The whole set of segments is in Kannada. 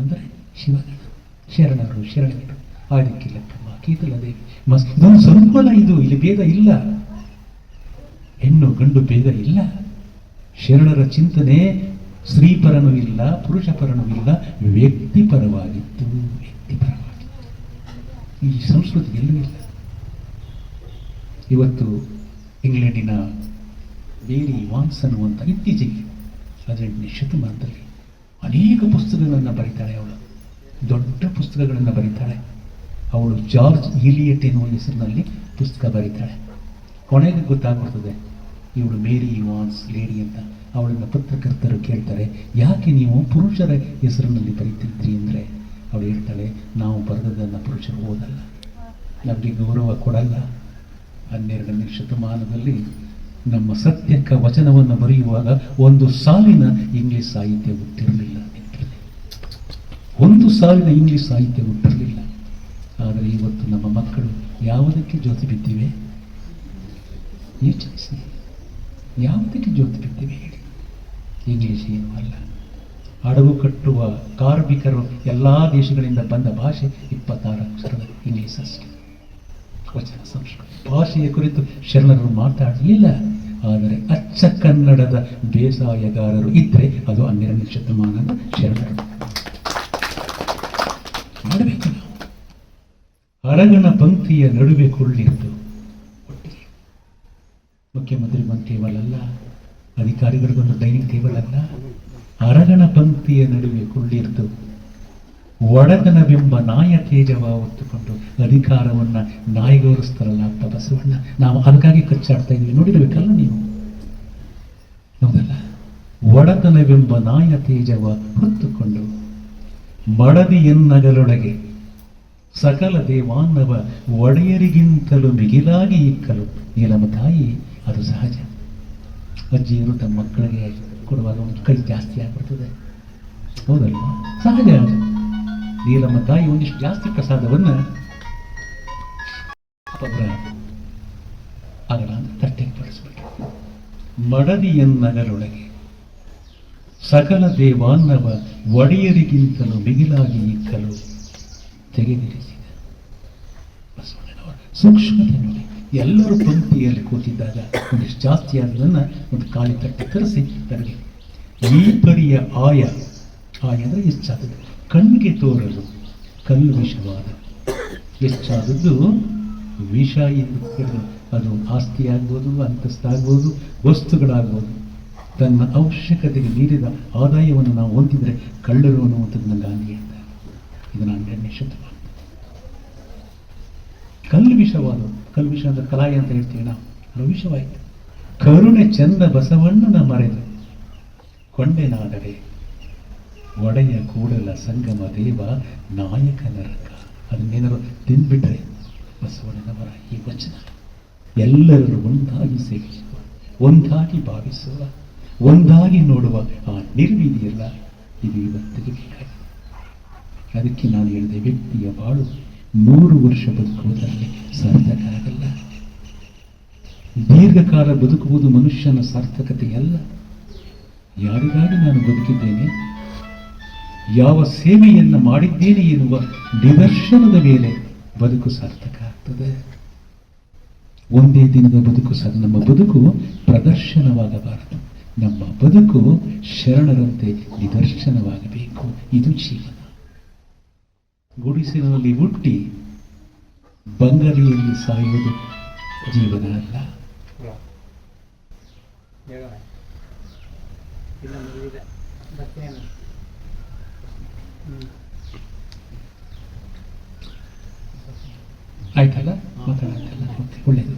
ಅಂದರೆ ಶಿವಗಣ ಶರಣರು ಶರಣರು. ಆದಿಕ್ಕೆ ತುಂಬ ಕೀತಲ ದೇವಿ ಮಸ್, ಇದೊಂದು ಸಂಕುಲ ಇದು, ಇಲ್ಲಿ ಭೇದ ಇಲ್ಲ. ಹೆಣ್ಣು, ಗಂಡು ಭೇದ ಇಲ್ಲ. ಶರಣರ ಚಿಂತನೆ, ಸ್ತ್ರೀಪರನು ಇಲ್ಲ, ಪುರುಷಪರನೂ ಇಲ್ಲ ವ್ಯಕ್ತಿಪರವಾಗಿತ್ತು ವ್ಯಕ್ತಿಪರವಾಗಿತ್ತು ಈ ಸಂಸ್ಕೃತಿ ಎಲ್ಲೂ ಇಲ್ಲ. ಇವತ್ತು ಇಂಗ್ಲೆಂಡಿನ ಬೇರಿ ವಾನ್ಸ್ ಅನ್ನುವಂಥ ಇತ್ತೀಚೆಗೆ ಹದಿನೆಂಟನೇ ಶತಮಾನದಲ್ಲಿ ಅನೇಕ ಪುಸ್ತಕಗಳನ್ನು ಬರೀತಾಳೆ ಅವಳು. ದೊಡ್ಡ ಪುಸ್ತಕಗಳನ್ನು ಬರೀತಾಳೆ. ಅವಳು ಜಾರ್ಜ್ ಇಲಿಯಟ್ ಎನ್ನುವ ಹೆಸರಿನಲ್ಲಿ ಪುಸ್ತಕ ಬರೀತಾಳೆ. ಕೊನೆಗೆ ಗೊತ್ತಾಗ್ಬಿಡ್ತದೆ, ಇವಳು ಮೇರಿ ವಾನ್ಸ್ ಲೇಡಿ ಅಂತ. ಅವಳನ್ನು ಪತ್ರಕರ್ತರು ಕೇಳ್ತಾರೆ, ಯಾಕೆ ನೀವು ಪುರುಷರ ಹೆಸರಿನಲ್ಲಿ ಬರೀತಿದ್ರಿ? ಅಂದರೆ ಅವಳು ಹೇಳ್ತಾಳೆ, ನಾವು ಬರೆದದನ್ನು ಪುರುಷರು ಓದಲ್ಲ. ನಮಗೆ ಗೌರವ ಕೊಡಲ್ಲ. ಹನ್ನೆರಡನೇ ಶತಮಾನದಲ್ಲಿ ನಮ್ಮ ಸತ್ಯಕ್ಕ ವಚನವನ್ನು ಬರೆಯುವಾಗ ಒಂದು ಸಾಲಿನ ಇಂಗ್ಲಿಷ್ ಸಾಹಿತ್ಯ ಗೊತ್ತಿರಲಿಲ್ಲ. ಒಂದು ಸಾಲಿನ ಇಂಗ್ಲಿಷ್ ಸಾಹಿತ್ಯ ಗೊತ್ತಿರಲಿಲ್ಲ ಆದರೆ ಇವತ್ತು ನಮ್ಮ ಮಕ್ಕಳು ಯಾವುದಕ್ಕೆ ಜ್ಯೋತಿ ಬಿದ್ದಿವೆ ಯೋಚಿಸಿ ಯಾವುದಕ್ಕೆ ಜ್ಯೋತಿ ಬಿದ್ದಿವೆ ಹೇಳಿ. ಇಂಗ್ಲಿಷ್ ಏನೂ ಅಲ್ಲ. ಹಡಗು ಕಟ್ಟುವ ಕಾರ್ಮಿಕರು ಎಲ್ಲ ದೇಶಗಳಿಂದ ಬಂದ ಭಾಷೆ ಇಪ್ಪತ್ತಾರು ಅಕ್ಷರದ ಇಂಗ್ಲಿಷ್ ಅಷ್ಟೇ. ವಚನ ಸಂಸ್ಕೃತ. ಭಾಷೆಯ ಕುರಿತು ಶರಣರು ಮಾತಾಡಲಿಲ್ಲ. ಆದರೆ ಅಚ್ಚ ಕನ್ನಡದ ಬೇಸಾಯಗಾರರು ಇದ್ದರೆ ಅದು ಹನ್ನೆರಡನೇ ಶತಮಾನದ ಶರಣರು ಮಾಡಬೇಕು ನಾವು. ಅರಗಣ ಪಂಕ್ತಿಯ ನಡುವೆ ಕೊಳ್ಳಿದ್ದು ಒಟ್ಟಿಗೆ. ಮುಖ್ಯಮಂತ್ರಿ ಟೇಬಲ್ ಅಲ್ಲ ಅಧಿಕಾರಿಗಳಿಗೊಂದು ಡೈನಿಂಗ್ ಟೇಬಲ್ ಅಲ್ಲ, ಅರಗಣ ಪಂಕ್ತಿಯ ನಡುವೆ ಕೊಳ್ಳಿರ್ತು ಒಡತನವೆಂಬ ನಾಯ ತೇಜವ ಹೊತ್ತುಕೊಂಡು ಅಧಿಕಾರವನ್ನ ನಾಯಿಗೋರಿಸ್ತಾರಲ್ಲ ಅಂತ ಬಸವಣ್ಣ ನಾವು ಅದಕ್ಕಾಗಿ ಕಚ್ಚಾಡ್ತಾ ಇದ್ವಿ. ನೋಡಿರ್ಬೇಕಲ್ಲ ನೀವು? ಹೌದಲ್ಲ? ಒಡತನವೆಂಬ ನಾಯ ತೇಜವ ಹೊತ್ತುಕೊಂಡು ಮಡದಿಯನ್ನಗಲೊಳಗೆ ಸಕಲ ದೇವಾನ್ನವ ಒಡೆಯರಿಗಿಂತಲೂ ಮಿಗಿಲಾಗಿ ಇಕ್ಕಲು. ನೀಲಮ ತಾಯಿ, ಅದು ಸಹಜ. ಅಜ್ಜಿಯರು ತಮ್ಮ ಮಕ್ಕಳಿಗೆ ಕೊಡುವಾಗ ಒಂದು ಕೈ ಜಾಸ್ತಿ ಆಗ್ಬಿಡ್ತದೆ. ಹೌದಲ್ವಾ? ಸಹಜ ನೀಲಮ್ಮ ತಾಯಿ ಒಂದಿಷ್ಟು ಜಾಸ್ತಿ ಪ್ರಸಾದವನ್ನ ಅಗಲ ಅಂದ್ರೆ ತಟ್ಟೆಗೆ ಮಡದಿಯನ್ನಗರೊಳಗೆ ಸಕಲ ದೇವಾನ್ನವ ಒಡೆಯರಿಗಿಂತಲೂ ಮಿಗಿಲಾಗಿ ಇಕ್ಕಲು ತೆಗೆದಿರಿಸಿದ ಬಸವಣ್ಣನವರ. ಸೂಕ್ಷ್ಮತೆ ನೋಡಿ, ಎಲ್ಲರೂ ಪಂಕ್ತಿಯಲ್ಲಿ ಕೂತಿದ್ದಾಗ ಒಂದಿಷ್ಟು ಜಾಸ್ತಿ ಆದದನ್ನು ಒಂದು ಕಾಳಿ ತಟ್ಟೆ ತರಿಸಿ ತರಲಿ. ಈ ಪರಿಯ ಆಯ ಆಯ ಅಂದರೆ ಕಣ್ಣಿಗೆ ತೋರಲು ಕಲ್ಲು ವಿಷವಾದ. ಹೆಚ್ಚಾದದ್ದು ವಿಷ ಎಂದು ಅದು ಆಸ್ತಿ ಆಗ್ಬೋದು ಅಂತಸ್ತಾಗ್ಬೋದು, ವಸ್ತುಗಳಾಗ್ಬೋದು. ತನ್ನ ಅವಶ್ಯಕತೆಗೆ ಮೀರಿದ ಆದಾಯವನ್ನು ನಾವು ಹೊಂದಿದರೆ ಕಳ್ಳರು ಅನ್ನುವಂಥದ್ದನ್ನ ಗಾಂಧಿ ಹೇಳ್ತಾರೆ ಇದು ಹನ್ನೆರಡನೇ ಶತಮಾನ. ಕಲ್ಲು ವಿಷವಾದ ಕಲ್ಲು ವಿಷ ಅಂದ್ರೆ ಕಲಾಯಿ ಅಂತ ಹೇಳ್ತೀವಿ ನಾವು. ಅದು ವಿಷವಾಯಿತು. ಕರುಣೆ ಚಂದ ಬಸವಣ್ಣನ ಮರೆದು ಕೊಂಡೆನಾದರೆ ಒಡೆಯ ಕೂಡಲ ಸಂಗಮ ದೇವ ನಾಯಕ ನರಕ. ಅದನ್ನೇನಾದ್ರು ತಿಂದ್ಬಿಟ್ರೆ ಬಸವಣ್ಣನವರ ಈ ವಚನ. ಎಲ್ಲರೂ ಒಂದಾಗಿ ಸೇವಿಸುವ, ಒಂದಾಗಿ ಭಾವಿಸುವ, ಒಂದಾಗಿ ನೋಡುವ ಆ ನಿರ್ವಿಧಿಯಲ್ಲ ಇದು ಇವತ್ತಿಗೆ ಬೇಕಾಗಿದೆ ಅದಕ್ಕೆ ನಾನು ಹೇಳಿದೆ, ವ್ಯಕ್ತಿಯ ಬಾಳು ನೂರು ವರ್ಷ ಬದುಕುವುದರಲ್ಲಿ ಸಾರ್ಥಕ ಆಗಲ್ಲ ದೀರ್ಘಕಾಲ ಬದುಕುವುದು ಮನುಷ್ಯನ ಸಾರ್ಥಕತೆಯಲ್ಲ. ಯಾರಿಗಾಗಿ ನಾನು ಬದುಕಿದ್ದೇನೆ? ಯಾವ ಸೇವೆಯನ್ನು ಮಾಡಿದ್ದೇನೆ ಎನ್ನುವ ನಿದರ್ಶನದ ಮೇಲೆ ಬದುಕು ಸಾರ್ಥಕ ಆಗ್ತದೆ ಒಂದೇ ದಿನದ ಬದುಕು ಸರ್ ನಮ್ಮ ಬದುಕು ಪ್ರದರ್ಶನವಾಗಬಾರದು. ನಮ್ಮ ಬದುಕು ಶರಣರಂತೆ ನಿದರ್ಶನವಾಗಬೇಕು. ಇದು ಜೀವನ. ಗುಡಿಸಿನಲ್ಲಿ ಹುಟ್ಟಿ ಬಂಗಲೆಯಲ್ಲಿ ಸಾಯುವುದು ಜೀವನ ಅಲ್ಲ. ಹೇಳೋಣ ಇನ್ನೊಂದು ಇದೆ ಬರ್ತೇನೆ ಹ್ಞೂ ಆಯ್ತಲ್ಲ? ಮಾತಾಡ್ತಲ್ಲ ಒಳ್ಳೆಯದು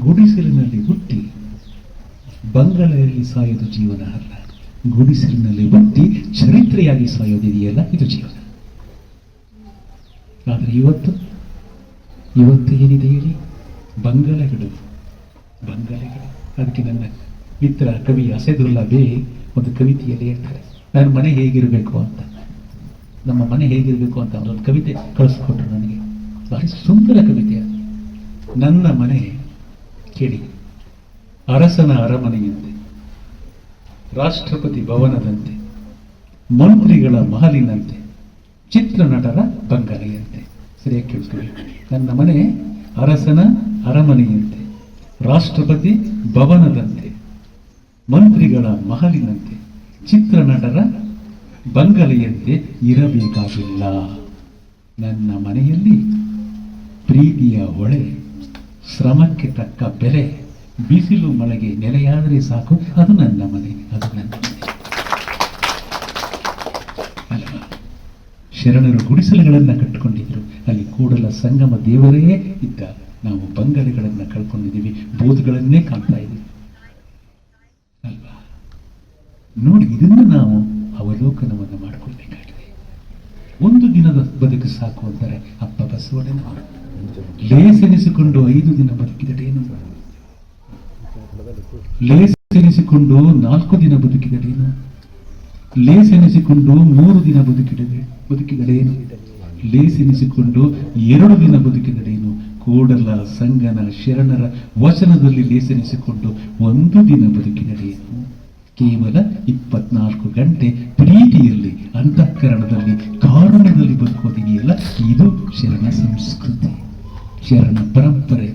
ಗುಡಿಸಿಲಿನಲ್ಲಿ ಹುಟ್ಟಿ ಬಂಗಲೆಯಲ್ಲಿ ಸಾಯೋದು ಜೀವನ ಅಲ್ಲ. ಗುಡಿಸಿಲಿನಲ್ಲಿ ಹುಟ್ಟಿ ಚರಿತ್ರೆಯಾಗಿ ಸಾಯೋದಿದೆಯಲ್ಲ ಇದು ಜೀವನ. ಆದರೆ ಇವತ್ತು ಇವತ್ತು ಏನಿದೆ ಹೇಳಿ? ಬಂಗಲೆಗಳು. ಬಂಗಲೆಗಳು. ಅದಕ್ಕೆ ನನ್ನ ಮಿತ್ರ ಕವಿ ಅಸೆದುಲ್ಲ ಬೇ ಒಂದು ಕವಿತೆಯಲ್ಲಿ ಹೇಳ್ತಾರೆ. ನನ್ನ ಮನೆ ಹೇಗಿರಬೇಕು ಅಂತ? ನಮ್ಮ ಮನೆ ಹೇಗಿರಬೇಕು ಅಂತ ಒಂದು ಕವಿತೆ ಕಳಿಸ್ಕೊಟ್ರು ನನಗೆ. ಬಹಳ ಸುಂದರ ಕವಿತೆ ಅದು. ನನ್ನ ಮನೆ ಕೇಳಿ. ಅರಸನ ಅರಮನೆಯಂತೆ. ರಾಷ್ಟ್ರಪತಿ ಭವನದಂತೆ. ಮಂತ್ರಿಗಳ ಮಹಲಿನಂತೆ. ಚಿತ್ರನಟರ ಬಂಗಲೆಯಂತೆ. ಸರಿಯಾಗಿ ಕೇಳಿಸ್ಕೊಳ್ಳಿ. ನನ್ನ ಮನೆ ಅರಸನ ಅರಮನೆಯಂತೆ. ರಾಷ್ಟ್ರಪತಿ ಭವನದಂತೆ. ಮಂತ್ರಿಗಳ ಮಹಲಿನಂತೆ. ಚಿತ್ರನಟರ ಬಂಗಲೆಯಂತೆ ಇರಬೇಕಾಗಿಲ್ಲ. ನನ್ನ ಮನೆಯಲ್ಲಿ ಪ್ರೀತಿಯ ಹೊಳೆ, ಶ್ರಮಕ್ಕೆ ತಕ್ಕ ಬೆಲೆ, ಬಿಸಿಲು ಮಳೆಗೆ ನೆಲೆಯಾದರೆ ಸಾಕು. ಅದು ನನ್ನ ಮನೆ, ಅದು ನನ್ನ ಮನೆ. ಅಲ್ವಾ ಶರಣರು ಗುಡಿಸಲುಗಳನ್ನು ಕಟ್ಟಿಕೊಂಡಿದ್ದರು. ಅಲ್ಲಿ ಕೂಡಲ ಸಂಗಮ ದೇವರೇ ಇದ್ದ. ನಾವು ಬಂಗಲೆಗಳನ್ನು ಕಳ್ಕೊಂಡಿದ್ದೀವಿ. ಬೋಧಗಳನ್ನೇ ಕಾಣ್ತಾ ಇದ್ದೀವಿ. ಅಲ್ವಾ? ನೋಡಿ, ಇದನ್ನು ನಾವು ಅವಲೋಕನವನ್ನು ಮಾಡಿಕೊಳ್ಬೇಕಾಗಿದೆ ಒಂದು ದಿನದ ಬದುಕು ಸಾಕು ಅಂತಾರೆ ಅಪ್ಪ ಬಸವಣ್ಣನವರು ಲೇಸೆನಿಸಿಕೊಂಡು ಐದು ದಿನ ಬದುಕಿದರೇನು ಲೇಸೆನಿಸಿಕೊಂಡು ನಾಲ್ಕು ದಿನ ಬದುಕಿದರೇನು ಲೇಸೆನಿಸಿಕೊಂಡು ಮೂರು ದಿನ ಬದುಕಿದರೆ ಬದುಕಿದರೇನು ಲೇಸೆನಿಸಿಕೊಂಡು ಎರಡು ದಿನ ಬದುಕಿದರೇನು ಕೂಡಲ, ಸಂಗನ, ಶರಣರ ವಚನದಲ್ಲಿ ಲೇಸೆನಿಸಿಕೊಂಡು ಒಂದು ದಿನ ಬದುಕಿದಡೇನು ಕೇವಲ ಇಪ್ಪತ್ನಾಲ್ಕು ಗಂಟೆ ಪ್ರೀತಿಯಲ್ಲಿ, ಅಂತಃಕರಣದಲ್ಲಿ ಕಾರಣದಲ್ಲಿ ಬದುಕೋದಿದೆಯಲ್ಲ, ಇದು ಶರಣ ಸಂಸ್ಕೃತಿ. ಶರಣ ಪರಂಪರೆ,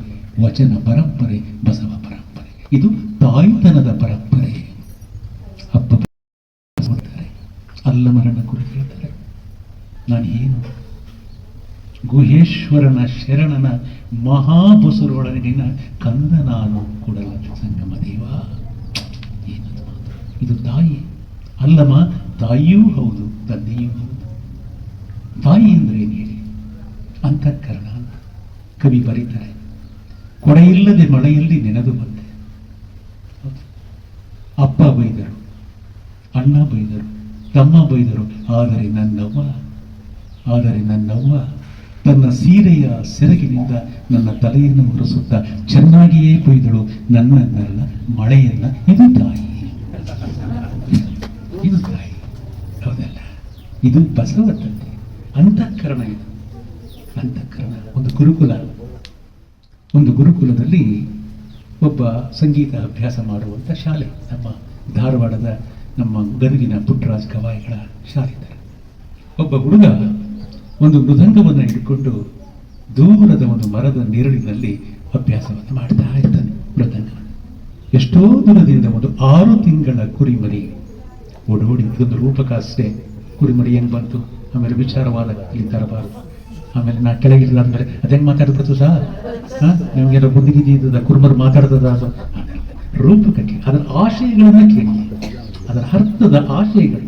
ವಚನ ಪರಂಪರೆ, ಬಸವ ಪರಂಪರೆ. ಇದು ತಾಯ್ತನದ ಪರಂಪರೆ. ಅಪ್ಪ ಅಲ್ಲ ಮರಣ ಕುರಿತು ಹೇಳ್ತಾರೆ. ನಾನು ಏನು? ಗುಹೇಶ್ವರನ ಶರಣನ ಮಹಾಬಸುರೊಳಗಿನ ಕಂದ ನಾನು ಕೊಡಲ ಸಂಗಮ ದೇವ? ಇದು ತಾಯಿ. ಅಲ್ಲಮ್ಮ, ತಾಯಿಯೂ ಹೌದು, ತಂದೆಯೂ ಹೌದು. ತಾಯಿ ಅಂದ್ರೆ ನೀರಿ. ಅಂತಃಕರಣ ಅಂತ ಕವಿ ಬರೀತಾರೆ. ಕೊಡೆಯಿಲ್ಲದೆ ಮಳೆಯಲ್ಲಿ ನೆನೆದು ಬಂದೆ. ಅಪ್ಪ ಬೈದರು, ಅಣ್ಣ ಬೈದರು, ತಮ್ಮ ಬೈದರು, ಆದರೆ ನನ್ನವ್ವ ಆದರೆ ನನ್ನವ್ವ ತನ್ನ ಸೀರೆಯ ಸೆರಗಿನಿಂದ ನನ್ನ ತಲೆಯನ್ನು ಒರೆಸುತ್ತಾ ಚೆನ್ನಾಗಿಯೇ ಕೊಯ್ದಳು ನನ್ನ ಮಳೆಯನ್ನ ಇದು ತಾಯಿ. ಇದು ತಾಯಿ ಹೌದಲ್ಲ? ಇದು ಬಸವ ತಂದೆ ಅಂತಃಕರಣ ಇದು. ಅಂತಃಕರಣ ಒಂದು ಗುರುಕುಲ. ಒಂದು ಗುರುಕುಲದಲ್ಲಿ ಒಬ್ಬ ಸಂಗೀತ ಅಭ್ಯಾಸ ಮಾಡುವಂಥ ಶಾಲೆ. ನಮ್ಮ ಧಾರವಾಡದ ನಮ್ಮ ಗದುಗಿನ ಪುಟ್ಟರಾಜ್ ಗವಾಯಿಗಳ ಶಾಲೆ ಇದ್ದಾರೆ ಒಬ್ಬ ಹುಡುಗ ಒಂದು ಮೃದಂಗವನ್ನು ಹಿಡ್ಕೊಂಡು ದೂರದ ಒಂದು ಮರದ ನೆರಳಿನಲ್ಲಿ ಅಭ್ಯಾಸವನ್ನು ಮಾಡ್ತಾ ಇರ್ತಾನೆ ಎಷ್ಟೋ ದಿನದಿಂದ ಒಂದು ಆರು ತಿಂಗಳ ಕುರಿಮರಿ ಓಡೋಡಿ ಇದೊಂದು ರೂಪಕ ಅಷ್ಟೇ ಕುರಿಮರಿ ಏನು ಬಂತು? ಆಮೇಲೆ ವಿಚಾರವಾದ ಇಲ್ಲಿ ತರಬಾರದು. ಆಮೇಲೆ ನಾ ಕೆಳಗಿಲ್ಲ ಅಂದ್ಮೇಲೆ ಅದೇನ್ ಮಾತಾಡ್ಬೋದು ಸಹ ನಿಮಗೆಲ್ಲ ಬುದ್ಧಿಗಿದ್ದ ಕುರುಮರು ಮಾತಾಡ್ತದ ಅದು? ರೂಪಕಕ್ಕೆ, ಅದರ ಆಶಯಗಳನ್ನ ಕೇಳಿ. ಅದರ ಅರ್ಥದ ಆಶಯಗಳು.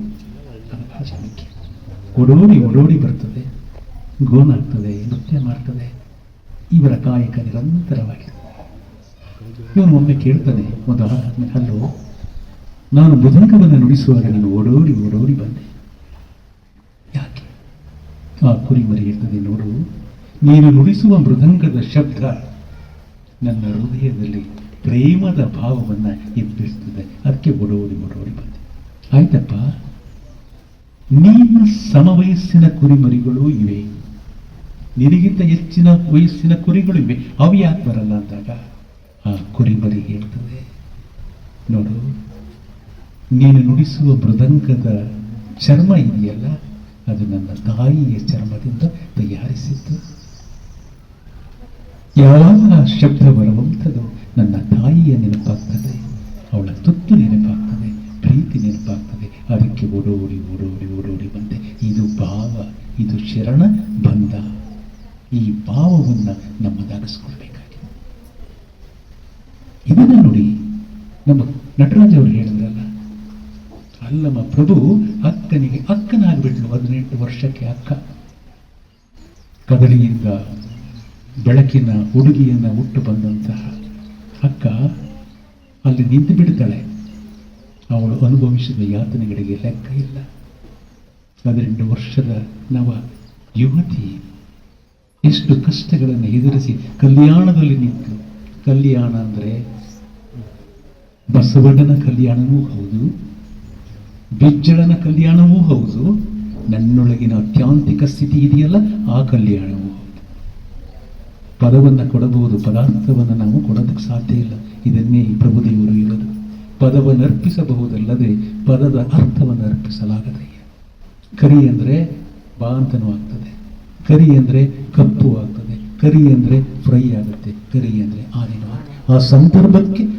ಓಡೋಡಿ ಓಡೋಡಿ ಬರ್ತದೆ. ಗೋನಾಗ್ತದೆ ನೃತ್ಯ ಮಾಡ್ತದೆ. ಇವರ ಕಾಯಕ ನಿರಂತರವಾಗಿದೆ. ಇವನು ಒಮ್ಮೆ ಕೇಳ್ತಾನೆ, ಒಂದು ಹಲೋ. ನಾನು ಬುಧಂಕವನ್ನು ನುಡಿಸುವಾಗ ನಾನು ಓಡೋಡಿ ಓಡೋಡಿ ಬಂದೆ. ಯಾಕೆ? ಆ ಕುರಿಮರಿ ಇರ್ತದೆ ನೋಡು. ನೀನು ನುಡಿಸುವ ಮೃದಂಗದ ಶಬ್ದ ನನ್ನ ಹೃದಯದಲ್ಲಿ ಪ್ರೇಮದ ಭಾವವನ್ನು ಎಬ್ಬಿಸ್ತದೆ ಅದಕ್ಕೆ ಓಡೋಡಿ ಓಡೋಡಿ ಬಂದೆ. ಆಯ್ತಪ್ಪ. ನಿಮ್ಮ ಸಮವಯಸ್ಸಿನ ಕುರಿಮರಿಗಳು ಇವೆ. ನಿನಗಿಂತ ಹೆಚ್ಚಿನ ವಯಸ್ಸಿನ ಕುರಿಗಳು ಇವೆ. ಅವು ಯಾಕೆ ಬರಲ್ಲ ಅಂದಾಗ ಕುರಿಮರಿ ಹೇಳ್ತದೆ ನೋಡು, ನೀನು ನುಡಿಸುವ ಮೃದಂಗದ ಚರ್ಮ ಇದೆಯಲ್ಲ, ಅದು ನನ್ನ ತಾಯಿಯ ಚರ್ಮದಿಂದ ತಯಾರಿಸಿದ್ದು. ಯಾವಾಗ ಆ ಶಬ್ದ ಬರುವಂಥದ್ದು ನನ್ನ ತಾಯಿಯ ನೆನಪಾಗ್ತದೆ, ಅವಳ ತುತ್ತು ನೆನಪಾಗ್ತದೆ, ಪ್ರೀತಿ ನೆನಪಾಗ್ತದೆ. ಅದಕ್ಕೆ ಓಡೋಡಿ ಓಡೋಡಿ ಓಡೋಡಿ ಬಂದೆ. ಇದು ಭಾವ, ಇದು ಶರಣ ಬಂಧ. ಈ ಭಾವವನ್ನು ನಮ್ಮದಾಗಿಸ್ಕೊಳ್ಬೇಕಾಗಿದೆ ಇದನ್ನ ನೋಡಿ ನಮ್ಮ ನಟರಾಜ್ ಅವರು ಹೇಳಿದ್ರಲ್ಲ ಅಲ್ಲಮ್ಮ ಪ್ರಭು ಅಕ್ಕನಿಗೆ ಅಕ್ಕನಾಗ್ಬಿಟ್ಲು ಹದಿನೆಂಟು ವರ್ಷಕ್ಕೆ ಅಕ್ಕ. ಕದಲಿಯಿಂದ ಬೆಳಕಿನ ಹುಡುಗಿಯನ್ನ ಹುಟ್ಟು ಬಂದಂತಹ ಅಕ್ಕ ಅಲ್ಲಿ ನಿಂತು ಬಿಡ್ತಾಳೆ. ಅವಳು ಅನುಭವಿಸಿದ ಯಾತನೆಗಳಿಗೆ ಲೆಕ್ಕ ಇಲ್ಲ. ಹದಿನೆಂಟು ವರ್ಷದ ನವ ಯುವತಿ ಎಷ್ಟು ಕಷ್ಟಗಳನ್ನು ಎದುರಿಸಿ ಕಲ್ಯಾಣದಲ್ಲಿ ನಿಂತು. ಕಲ್ಯಾಣ ಅಂದರೆ ಬಸವಣ್ಣನ ಕಲ್ಯಾಣವೂ ಹೌದು. ಬಿಜ್ಜಳನ ಕಲ್ಯಾಣವೂ ಹೌದು. ನನ್ನೊಳಗಿನ ಅತ್ಯಾಂತಿಕ ಸ್ಥಿತಿ ಇದೆಯಲ್ಲ, ಆ ಕಲ್ಯಾಣವೂ ಹೌದು. ಪದವನ್ನು ಕೊಡಬಹುದು, ಪದಾರ್ಥವನ್ನು ನಾವು ಕೊಡೋದಕ್ಕೆ ಸಾಧ್ಯ ಇಲ್ಲ. ಇದನ್ನೇ ಪ್ರಭುದೇವರು ಇರೋದು ಪದವನ್ನು ಅರ್ಪಿಸಬಹುದಲ್ಲದೆ ಪದದ ಅರ್ಥವನ್ನು ಅರ್ಪಿಸಲಾಗದಯ್ಯ ಕರಿ ಅಂದರೆ ಬಾ ಅಂತನೂ ಆಗ್ತದೆ. ಕರಿ ಅಂದರೆ ಕಪ್ಪು ಆಗ್ತದೆ. ಕರಿ ಅಂದರೆ ಫ್ರೈ ಆಗುತ್ತೆ. ಕರಿ ಅಂದರೆ ಆನೆನೂ ಆ ಸಂದರ್ಭಕ್ಕೆ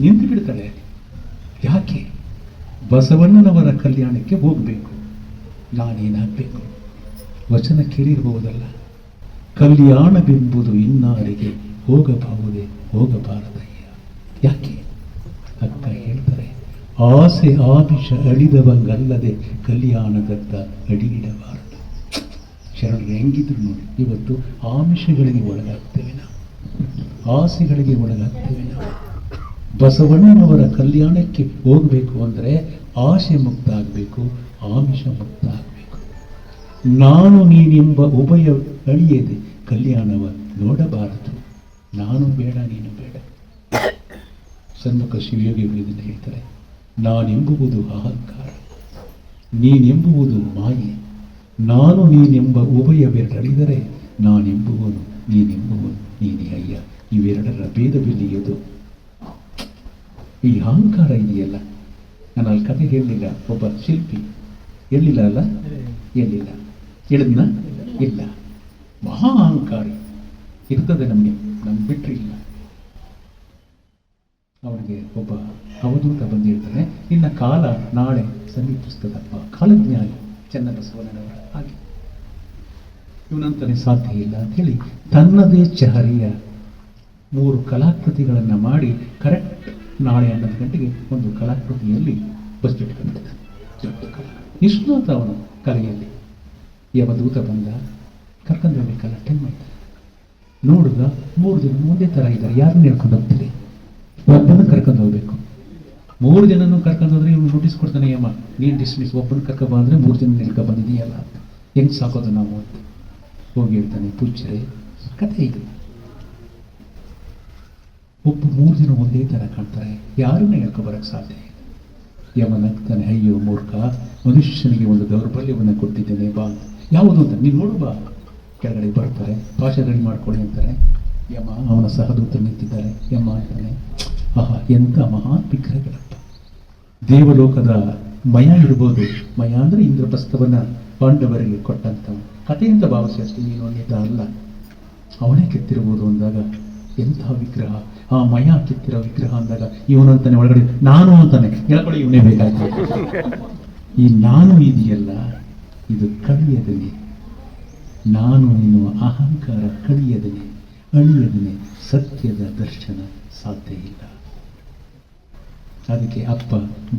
ನಿಂತು ಬಿಡ್ತಾಳೆ ಯಾಕೆ? ಬಸವಣ್ಣನವರ ಕಲ್ಯಾಣಕ್ಕೆ ಹೋಗಬೇಕು. ನಾನೇನಾಗಬೇಕು? ವಚನ ಕೇಳಿರಬಹುದಲ್ಲ. ಕಲ್ಯಾಣವೆಂಬುದು ಇನ್ನಾರಿಗೆ ಹೋಗಬಹುದೇ? ಹೋಗಬಾರದಯ್ಯ. ಯಾಕೆ? ಅಕ್ಕ ಹೇಳ್ತಾರೆ. ಆಸೆ ಆಮಿಷ ಅಳಿದವಂಗಲ್ಲದೆ ಕಲ್ಯಾಣದತ್ತ ಅಡಿಯಿಡಬಾರದು. ಶರಣರು, ಹೆಂಗಿದ್ರು ನೋಡಿ. ಇವತ್ತು ಆಮಿಷಗಳಿಗೆ ಒಳಗಾಗ್ತೇವೆ ನಾವು. ಆಸೆಗಳಿಗೆ ಒಳಗಾಗ್ತೇವೆ ಬಸವಣ್ಣನವರ ಕಲ್ಯಾಣಕ್ಕೆ ಹೋಗಬೇಕು ಅಂದರೆ ಆಸೆ ಮುಕ್ತ ಆಗಬೇಕು ಆಮಿಷ ಮುಕ್ತ ಆಗಬೇಕು ನಾನು ನೀನೆಂಬ ಉಭಯ ಅಳಿಯದೆ ಕಲ್ಯಾಣವ ನೋಡಬಾರದು. ನಾನು ಬೇಡ, ನೀನು ಬೇಡ. ಸನ್ಮುಖ ಶಿವಯೋಗಿಗಳು ಇದನ್ನು ಹೇಳ್ತಾರೆ, ನಾನೆಂಬುವುದು ಅಹಂಕಾರ, ನೀನೆಂಬುವುದು ಮಾಯೆ. ನಾನು ನೀನೆಂಬ ಉಭಯ ಉಭಯವೆರಡಳಿದರೆ ನಾನೆಂಬುವನು, ನೀನೆಂಬುವನು ನೀನೇ ಅಯ್ಯ. ಇವೆರಡರ ಭೇದವಿಲ್ಲಿಯದು ಈ ಅಹಂಕಾರ ಇದೆಯಲ್ಲ? ನಾನು ಅಲ್ಲಿ ಕತೆ ಹೇಳಲಿಲ್ಲ ಒಬ್ಬ ಶಿಲ್ಪಿ. ಎಲ್ಲಿಲ್ಲ ಅಲ್ಲ? ಎಲ್ಲಿಲ್ಲ. ಹೇಳಿದ್ನ? ಇಲ್ಲ. ಮಹಾ ಅಹಂಕಾರಿ. ಇರ್ತದೆ ನಮಗೆ, ನಮ್ಗೆ ಬಿಟ್ಟರೆ ಇಲ್ಲ. ಅವನಿಗೆ ಒಬ್ಬ ಅವಧೂತ ಬಂದಿರ್ತಾನೆ ನಿನ್ನ ಕಾಲ ನಾಳೆ ಸಮೀಪಿಸ್ತದಪ್ಪ ಕಾಲಜ್ಞಾನಿ ಚನ್ನಬಸವಣ್ಣನವರ ಹಾಗೆ. ಇವನಂತಾನೆ ಸಾಧ್ಯ ಇಲ್ಲ ಅಂತ ಹೇಳಿ ತನ್ನದೇ ಚಹರಿಯ ಮೂರು ಕಲಾಕೃತಿಗಳನ್ನು ಮಾಡಿ ಕರೆಕ್ಟ್ ನಾಳೆ ಹನ್ನೊಂದು ಗಂಟೆಗೆ ಒಂದು ಕಲಾಕೃತಿಯಲ್ಲಿ ಬಸ್ ಇಷ್ಟು ನಿಷ್ಣಾತ ಅವನು ಕಲೆಯಲ್ಲಿ. ಯಮದೂತ ಬಂದ ಕರ್ಕೊಂಡು ಹೋಗ್ಬೇಕಲ್ಲ ಟೈಮ್ ಆಯ್ತು ನೋಡಿದ ಮೂರು ಜನ ಒಂದೇ ಥರ ಇದ್ದಾರೆ. ಯಾರನ್ನ ಹೇಳ್ಕೊಂಡು ಹೋಗ್ತೀರಿ? ಒಬ್ಬನ ಕರ್ಕೊಂಡು ಹೋಗ್ಬೇಕು. ಮೂರು ಜನನೂ ಕರ್ಕೊಂಡು ಹೋದ್ರೆ ಇವನು ನೋಟಿಸ್ ಕೊಡ್ತಾನೆ, ಯಮ್ಮ, ನೀನು ಡಿಸ್ಮಿಸ್ ಒಬ್ಬನ ಕರ್ಕೊ ಬಂದ್ರೆ ಮೂರು ಜನ ನಿಲ್ಕೊ ಬಂದಿದೆಯಲ್ಲ ಅಂತ. ಹೆಂಗ್ ಸಾಕೋದು ನಾವು? ಅಂತ. ಹೋಗಿ ಹೇಳ್ತಾನೆ ಪುಚ್ಚರೆ ಕಥೆ ಇದು. ಒಬ್ಬ ಮೂರು ಜನ ಒಂದೇ ಥರ ಕಾಣ್ತಾರೆ ಯಾರನ್ನ ಹೇಳ್ಕೊ ಬರೋಕ್ಕೆ ಸಾಧ್ಯ ಇಲ್ಲ. ಯಮ ನಗ್ತಾನೆ ಅಯ್ಯೋ ಮೂರ್ಖ, ಮನುಷ್ಯನಿಗೆ ಒಂದು ದೌರ್ಬಲ್ಯವನ್ನು ಕೊಟ್ಟಿದ್ದೇನೆ, ಬಾ. ಯಾವುದು ಅಂತ ನೀನು ನೋಡು ಬಾ. ಕೆಳಗಡೆ ಬರ್ತಾರೆ, ಭಾಷೆ ರೆಡಿ ಮಾಡ್ಕೊಳ್ಳಿ ಅಂತಾರೆ. ಯಮ, ಅವನ ಸಹದೂತರು ನಿಂತಿದ್ದಾರೆ. ಯಮ ಅಂತಾನೆ. ಆಹಾ, ಎಂಥ ಮಹಾನ್ ವಿಗ್ರಹಗಳಪ್ಪ. ದೇವಲೋಕದ ಮಯ ಇರ್ಬೋದು. ಮಯ ಅಂದರೆ ಇಂದ್ರಪ್ರಸ್ಥವನ್ನ ಪಾಂಡವರಿಗೆ ಕೊಟ್ಟಂತ ಕಥೆಯಿಂದ ಭಾವಿಸಿ ಅಷ್ಟೇ ನೀನು ಅಲ್ಲ. ಅವನೇ ಕೆತ್ತಿರ್ಬೋದು ಅಂದಾಗ ಎಂಥ ವಿಗ್ರಹ? ಆ ಮಯ ಕೆತ್ತಿರೋ ವಿಗ್ರಹ ಅಂದಾಗ ಇವನಂತಾನೆ ಒಳಗಡೆ, ನಾನು ಅಂತಾನೆ. ಕೆಳಗಡೆ ಇವನೇ ಬೇಕಾಗ್ತದೆ ಈ ನಾನು ಇದೆಯಲ್ಲ, ಇದು ಕಳಿಯದನೆ ನಾನು ಎನ್ನುವ ಅಹಂಕಾರ ಕಳಿಯದನೆ ಅಳಿಯದನೆ ಸತ್ಯದ ದರ್ಶನ ಸಾಧ್ಯ ಇಲ್ಲ. ಅದಕ್ಕೆ ಅಪ್ಪ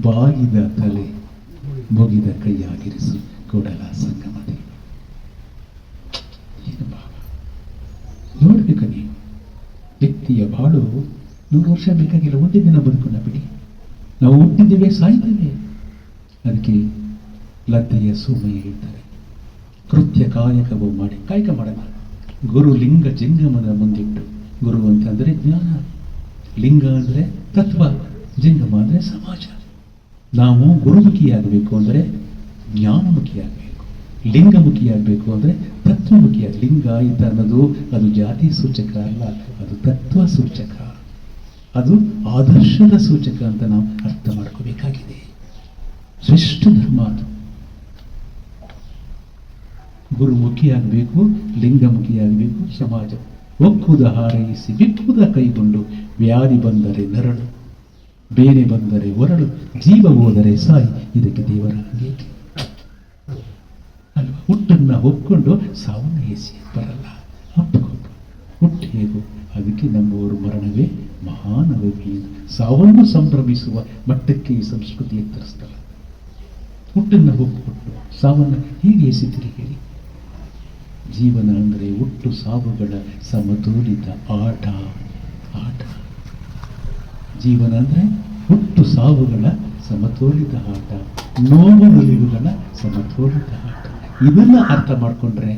ಬಾಗಿದ ತಲೆ ಮುಗಿದ ಕೈಯಾಗಿರಿಸಿ ಕೂಡಲ ಸಂಗಮದೇ ಏನು ಭಾವ ನೋಡ್ಬೇಕ ವ್ಯಕ್ತಿಯ ಬಾಳು ನೂರು ವರ್ಷ ಬೇಕಾಗಿಲ್ಲ, ಒಂದೇ ದಿನ ಬದುಕೊಂಡ ಬಿಡಿ. ನಾವು ಹುಟ್ಟಿದ್ದೇವೆ, ಸಾಯ್ತೇವೆ. ಅದಕ್ಕೆ ಲದ್ದೆಯ ಸೋಮಯ್ಯ ಹೇಳ್ತಾರೆ, ಕೃತ್ಯ ಕಾಯಕವು ಮಾಡಿ ಕಾಯಕ ಮಾಡೋಣ ಗುರು ಲಿಂಗ ಜಂಗಮದ ಮುಂದಿಟ್ಟು. ಗುರು ಅಂತಂದರೆ ಜ್ಞಾನ. ಲಿಂಗ ಅಂದರೆ ತತ್ವ, ಜಂಗಮ ಅಂದರೆ ಸಮಾಜ. ನಾವು ಗುರುಮುಖಿಯಾಗಬೇಕು ಅಂದರೆ ಜ್ಞಾನಮುಖಿಯಾಗಬೇಕು. ಲಿಂಗಮುಖಿಯಾಗಬೇಕು ಅಂದರೆ ತತ್ವಮುಖಿಯ ಲಿಂಗ ಇದ್ದ ಅನ್ನೋದು ಅದು ಜಾತಿ ಸೂಚಕ ಅಲ್ಲ, ಅದು ತತ್ವ ಸೂಚಕ. ಅದು ಆದರ್ಶದ ಸೂಚಕ ಅಂತ ನಾವು ಅರ್ಥ ಮಾಡ್ಕೋಬೇಕಾಗಿದೆ. ಶ್ರೇಷ್ಠ ಧರ್ಮ ಅದು. ಗುರುಮುಖಿಯಾಗಬೇಕು, ಲಿಂಗಮುಖಿಯಾಗಬೇಕು, ಸಮಾಜ ಒಕ್ಕುದ ಹಾರೈಸಿ ಬಿಕ್ಕುದ ಕೈಗೊಂಡು ವ್ಯಾಧಿ ಬಂದರೆ ನರಳು ಬೇರೆ ಬಂದರೆ ಒರಳು, ಜೀವ ಹೋದರೆ ಸಾಯಿ, ಇದಕ್ಕೆ ದೇವರ ಅಂಗೀಕೆ ಹುಟ್ಟನ್ನ ಒಪ್ಕೊಂಡು ಸಾವನ್ನ ಎಸಿ ಬರಲ್ಲ. ಅಪ್ಪಗೊಬ್ಬ ಹುಟ್ಟು ಹೇಗೋ. ಅದಕ್ಕೆ ನಮ್ಮವರು ಮರಣವೇ ಮಹಾನವಮಿ ಸಾವನ್ನು ಸಂಭ್ರಮಿಸುವ ಮಟ್ಟಕ್ಕೆ ಈ ಸಂಸ್ಕೃತಿ ಎತ್ತರಿಸ್ತಲ್ಲ ಹುಟ್ಟನ್ನು ಒಪ್ಪಿಕೊಟ್ಟು ಸಾವನ್ನು ಹೀಗೆ ಎಸಿತೀರಿ ಹೇಳಿ ಜೀವನ ಅಂದರೆ ಹುಟ್ಟು ಸಾವುಗಳ ಸಮತೋಲಿತ ಆಟ. ಆಟ. ಜೀವನ ಅಂದರೆ ಹುಟ್ಟು ಸಾವುಗಳ ಸಮತೋಲಿತ ಆಟ. ನೋವು ನಿಲುವುಗಳ ಸಮತೋಲಿತ ಆಟ. ಇದನ್ನ ಅರ್ಥ ಮಾಡಿಕೊಂಡ್ರೆ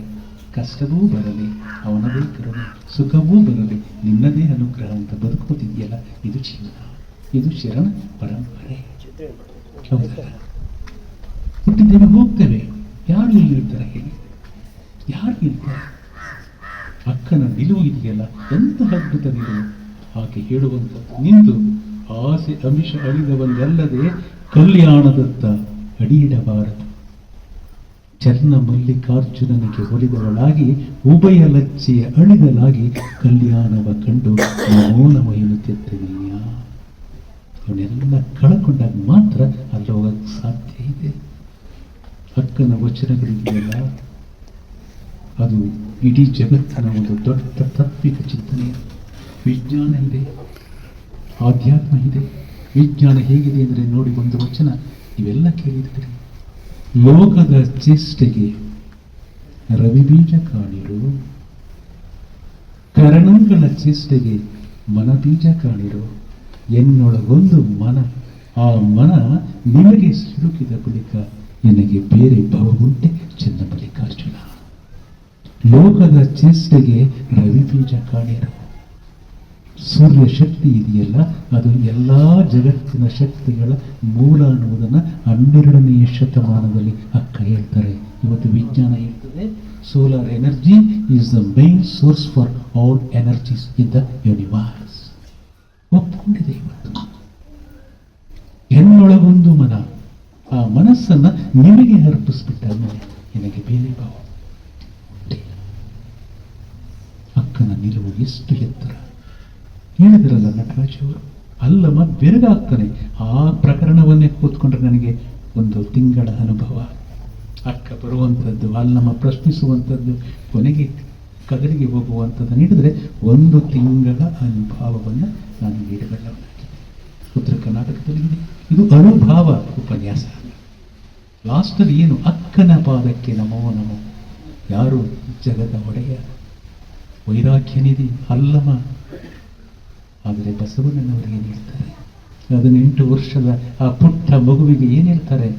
ಕಷ್ಟವೂ ಬರಲಿ ಅವನದೇ ಕರುಣೆ ಸುಖವೂ ಬರಲಿ, ನಿನ್ನದೇ ಅನುಗ್ರಹ ಅಂತ ಬದುಕೋತಿದೆಯಲ್ಲ ಇದು ಜೀವನ ಇದು ಶರಣ ಪರಂಪರೆ. ಹುಟ್ಟಿದ್ದೇವೆ, ಹೋಗ್ತೇವೆ. ಯಾರು ಇಲ್ಲಿರ್ತಾರೆ ಹೇಳಿ? ಯಾರು ಇರ್ತಾರೆ? ಅಕ್ಕನ ನಿಲುವು ಇದೆಯಲ್ಲ ಎಂತಹ ಅದ್ಭುತ ನಿಲುವು? ಆಕೆ ಹೇಳುವಂತ ನಿಂತು ಆಸೆ ಅಮಿಷ ಅಳಿದವಲ್ಲದೆ ಕಲ್ಯಾಣದತ್ತ ಅಡಿಯಿಡಬಾರದು ಚನ್ನ ಮಲ್ಲಿಕಾರ್ಜುನನಿಗೆ ಒಲಿದವಳಾಗಿ ಉಭಯ ಲಜ್ಜೆಯ ಅಳಿದಲಾಗಿ ಕಲ್ಯಾಣವ ಕಂಡು ನಮೋ ಅವನೆಲ್ಲ ಕಳ್ಕೊಂಡಾಗ ಮಾತ್ರ ಅಲ್ಲಿ ಹೋಗಕ್ಕೆ ಸಾಧ್ಯ ಇದೆ. ಅಕ್ಕನ ವಚನಗಳಿದೆಯಲ್ಲ ಅದು ಇಡೀ ಜಗತ್ತಿನ ಒಂದು ದೊಡ್ಡ ತತ್ವಿಕ ಚಿಂತನೆ. ವಿಜ್ಞಾನ ಇದೆ, ಆಧ್ಯಾತ್ಮ ಇದೆ. ವಿಜ್ಞಾನ ಹೇಗಿದೆ ಅಂದರೆ ನೋಡಿ ಒಂದು ವಚನ ಇವೆಲ್ಲ ಕೇಳಿದ್ದೀರಿ ಲೋಕದ ಚೇಷ್ಟೆಗೆ ರವಿಬೀಜ ಕಾಣಿರು. ಕರಣಗಳ ಚೇಷ್ಟೆಗೆ ಮನಬೀಜ ಕಾಣಿರು. ಎನ್ನೊಳಗೊಂದು ಮನ, ಆ ಮನ ನಿಮಗೆ ಸಿಲುಕಿದ ಬಳಿಕ ನಿನಗೆ ಬೇರೆ ಭವಗುಂಟೆ ಚೆನ್ನ ಬಳಿಕಾರ್ಜುನ ಲೋಕದ ಚೇಷ್ಟೆಗೆ ರವಿಬೀಜ ಕಾಣಿರು. ಸೂರ್ಯ ಶಕ್ತಿ ಇದೆಯಲ್ಲ, ಅದು ಎಲ್ಲ ಜಗತ್ತಿನ ಶಕ್ತಿಗಳ ಮೂಲ ಅನ್ನುವುದನ್ನು ಹನ್ನೆರಡನೆಯ ಶತಮಾನದಲ್ಲಿ ಅಕ್ಕ ಹೇಳ್ತಾರೆ. ಇವತ್ತು ವಿಜ್ಞಾನ ಹೇಳ್ತದೆ solar energy is the main source for all energies in the universe ಒಪ್ಕೊಂಡಿದೆ ಇವತ್ತು. ಎನ್ನೊಳಗೊಂದು ಮನ, ಆ ಮನಸ್ಸನ್ನ ನಿಮಗೆ ಅರ್ಪಿಸ್ಬಿಟ್ಟ ಮೇಲೆ ನಿನಗೆ ಬೇರೆ ಭಾವ ಅಕ್ಕನ ನಿಲುವು ಎಷ್ಟು ಎತ್ತರ? ಹೇಳಿದ್ರಲ್ಲ ನಟರಾಜ್? ಅವರು ಅಲ್ಲಮ್ಮ, ಬೆರಗಾಗ್ತಾನೆ. ಆ ಪ್ರಕರಣವನ್ನೇ ಕೂತ್ಕೊಂಡ್ರೆ ನನಗೆ ಒಂದು ತಿಂಗಳ ಅನುಭವ. ಅಕ್ಕ ಬರುವಂಥದ್ದು ಅಲ್ಲಮ್ಮ ಪ್ರಶ್ನಿಸುವಂಥದ್ದು ಕೊನೆಗೆ ಕದಲಿಗೆ ಹೋಗುವಂಥದ್ದು ನೀಡಿದರೆ ಒಂದು ತಿಂಗಳ ಅನುಭವವನ್ನು ನಾನು ನೀಡಬಲ್ಲವನಾಗಿ. ಉತ್ತರ ಕರ್ನಾಟಕದಲ್ಲಿ ಇದೆ ಅನುಭವ ಉಪನ್ಯಾಸ. ಲಾಸ್ಟಲ್ಲಿ ಏನು ಅಕ್ಕನ ಪಾದಕ್ಕೆ ನಮೋ ನಮೋ. ಯಾರು ಜಗದ ಒಡೆಯ? ವೈರಾಗ್ಯನಿಧಿ ಅಲ್ಲಮ್ಮ. ಆದರೆ ಬಸವಣ್ಣನವರು ಏನು ಹೇಳ್ತಾರೆ ಹದಿನೆಂಟು ವರ್ಷದ ಆ ಪುಟ್ಟ ಮಗುವಿಗೆ ಏನು ಹೇಳ್ತಾರೆ?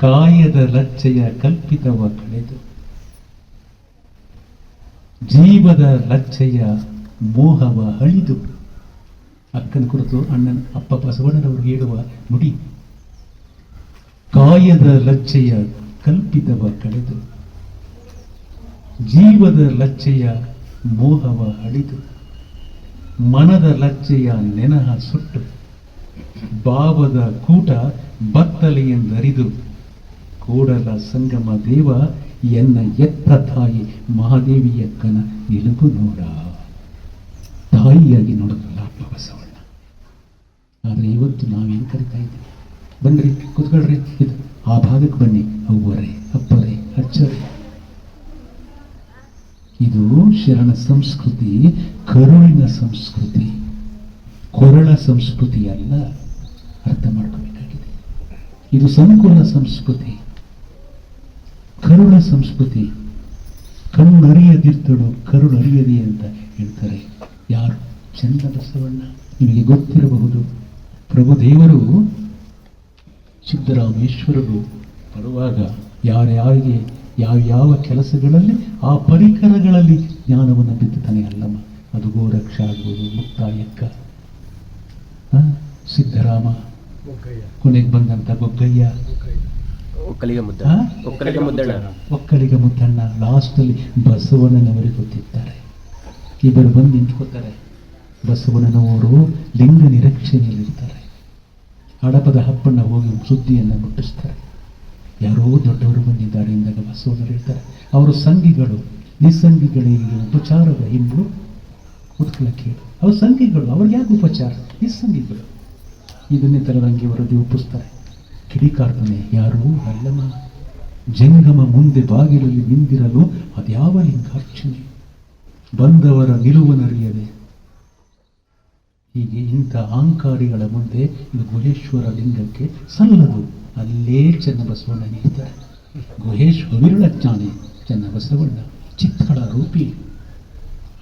ಕಾಯದ ಲಜ್ಜೆಯ ಕಲ್ಪಿತವ ಕಳೆದು. ಜೀವದ ಲಜ್ಜೆಯ ಮೋಹವ ಅಳಿದು. ಅಕ್ಕನ ಕುರಿತು ಅಣ್ಣನ, ಅಪ್ಪ ಬಸವಣ್ಣನವರು ಹೇಳುವ ನುಡಿ. ಕಾಯದ ಲಜ್ಜೆಯ ಕಲ್ಪಿತವ ಕಳೆದು. ಜೀವದ ಲಜ್ಜೆಯ ಮೋಹವ ಅಳಿದು. ಮನದ ಲಜ್ಜೆಯ ನೆನಹ ಸುಟ್ಟು, ಭಾವದ ಕೂಟ ಬತ್ತಲೆಯೆಂದರಿದು ಕೂಡಲ ಸಂಗಮ ದೇವ ಎನ್ನ ಎತ್ತ ತಾಯಿ ಮಹಾದೇವಿಯಕ್ಕನ ನಿಲುಗು ನೋಡ. ತಾಯಿಯಾಗಿ ನೋಡೋದಲ್ಲ ಬಸವಣ್ಣ. ಆದರೆ ಇವತ್ತು ನಾವೇನು ಕರಿತಾ ಇದ್ದೀವಿ? ಬನ್ನಿರಿ ಕೂತ್ಕೊಳ್ರಿ. ಇದು ಆ ಭಾಗಕ್ಕೆ ಬನ್ನಿ. ಅವ್ವರೇ, ಅಪ್ಪರೇ ಅಚ್ಚರೇ ಇದು ಶರಣ ಸಂಸ್ಕೃತಿ, ಕರುಳಿನ ಸಂಸ್ಕೃತಿ, ಕೊರಳ ಸಂಸ್ಕೃತಿ ಅಲ್ಲ, ಅರ್ಥ ಮಾಡ್ಕೋಬೇಕಾಗಿದೆ. ಇದು ಸಂಕುಲ ಸಂಸ್ಕೃತಿ, ಕರುಳ ಸಂಸ್ಕೃತಿ. ಕಣ್ಣರಿಯದಿರ್ತಳು ಕರುಳರಿಯದಿ ಅಂತ ಹೇಳ್ತಾರೆ. ಯಾರು? ಚಂದ ಬಸವಣ್ಣ ನಿಮಗೆ ಗೊತ್ತಿರಬಹುದು ಪ್ರಭುದೇವರು ಸಿದ್ದರಾಮೇಶ್ವರರು ಬರುವಾಗ ಯಾರ್ಯಾರಿಗೆ ಯಾವ ಯಾವ ಕೆಲಸಗಳಲ್ಲಿ ಆ ಪರಿಕರಗಳಲ್ಲಿ ಜ್ಞಾನವನ್ನು ಬಿತ್ತುತ್ತಾನೆ ಅಲ್ಲಮ್ಮ. ಅದು ಗೋರಕ್ಷ ಆಗ್ಬೋದು ಮುಕ್ತಾಯಕ್ಕ. ಸಿದ್ಧರಾಮ ಸಿದ್ದರಾಮ. ಕೊನೆಗೆ ಬಂದಂತ ಗೊಗ್ಗಯ್ಯ ಒಕ್ಕಲಿಗ ಮುದ್ದ. ಹಾ? ಒಕ್ಕಲಿಗ ಮುದ್ದಣ್ಣ. ಒಕ್ಕಲಿಗ ಮುದ್ದಣ್ಣ ಲಾಸ್ಟಲ್ಲಿ ಬಸವಣ್ಣನವರಿಗೆ ಗೊತ್ತಿರ್ತಾರೆ. ಇಬ್ಬರು ಬಂದು ನಿಂತ್ಕೋತಾರೆ ಬಸವಣ್ಣನವರು ಲಿಂಗ ನಿರೀಕ್ಷೆಯಲ್ಲಿರ್ತಾರೆ. ಹಡಪದ ಹಪ್ಪಣ್ಣ ಹೋಗಿ ಸುದ್ದಿಯನ್ನು ಮುಟ್ಟಿಸ್ತಾರೆ. ಯಾರೋ ದೊಡ್ಡವರು ಬಂದಿದ್ದಾರೆ ಅವರು ಸಂಘಿಗಳು ನಿಸ್ಸಂಗಿಗಳಿಗೆ ಉಪಚಾರದ ಹಿಂದೂ ಉತ್ಕಲಕ್ಕೆ ಅವರು ಅವ್ರು ಸಂಘಿಗಳು ಅವ್ರಿಗೆ ಯಾಕೆ ಉಪಚಾರ? ನಿಸ್ಸಂಗಿಗಳು ಇದನ್ನೇ ತರದಂಗೆ ವರದಿ ಒಪ್ಪಿಸ್ತಾರೆ. ಕಿಡಿಕಾರ್ತನೆ ಯಾರೂ ಅಲ್ಲಮ್ಮ. ಜಂಗಮ ಮುಂದೆ ಬಾಗಿಲಲ್ಲಿ ನಿಂದಿರಲು ಅದ್ಯಾವ ಲಿಂಗಾರ್ಚನೆ? ಬಂದವರ ನಿಲುವನರಿಯದೆ. ಹೀಗೆ ಇಂಥ ಅಹಂಕಾರಿಗಳ ಮುಂದೆ ಇದು ಗುಹೇಶ್ವರ ಲಿಂಗಕ್ಕೆ ಸಲ್ಲದು. ಅಲ್ಲೇ ಚನ್ನಬಸವಣ್ಣ ನೀಡಿದ್ದಾರೆ ಗುಹೇಶ್ ಚನ್ನಬಸವಣ್ಣ. ಚಿತ್ತಳ ರೂಪಿ.